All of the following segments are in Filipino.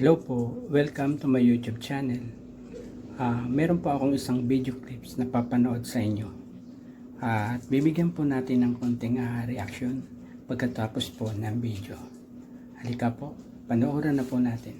Hello po, welcome to my YouTube channel. Ah, meron po akong isang video clips na papanood sa inyo. Ah, at bibigyan po natin ng konting ah, reaction pagkatapos po ng video. Halika po, panoorin na po natin.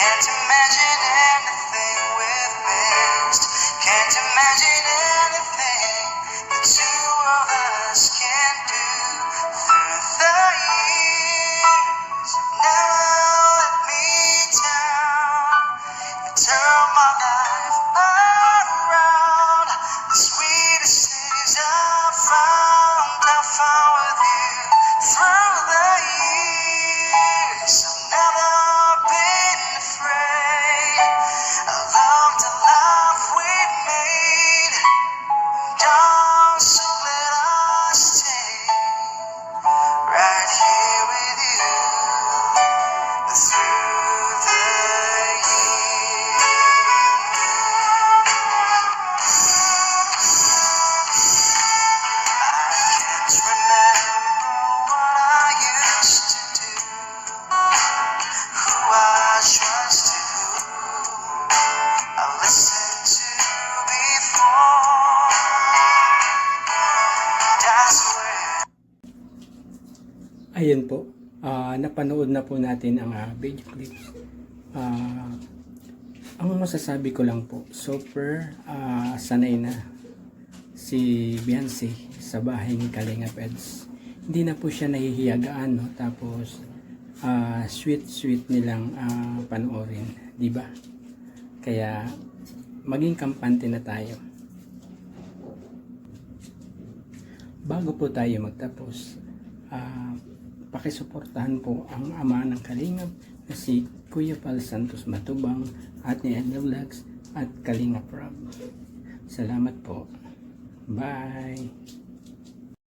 Can't imagine anything we've missed. Can't imagine anything Ayun po, ah, napanood na po natin ang ah, video clips. Ah, ang masasabi ko lang po, super ah, sanay na si Beyonce sa bahay ni Kalinga Peds. Hindi na po siya nahihiyagaan, no? Tapos, ah, sweet-sweet nilang ah, panoorin, di ba? Kaya, maging kampante na tayo. Bago po tayo magtapos, ah, pakisuportahan po ang ama ng Kalingap na si Kuya Pal Santos Matubang at ni Edna Vlogs at Kalingap Rob. Salamat po. Bye!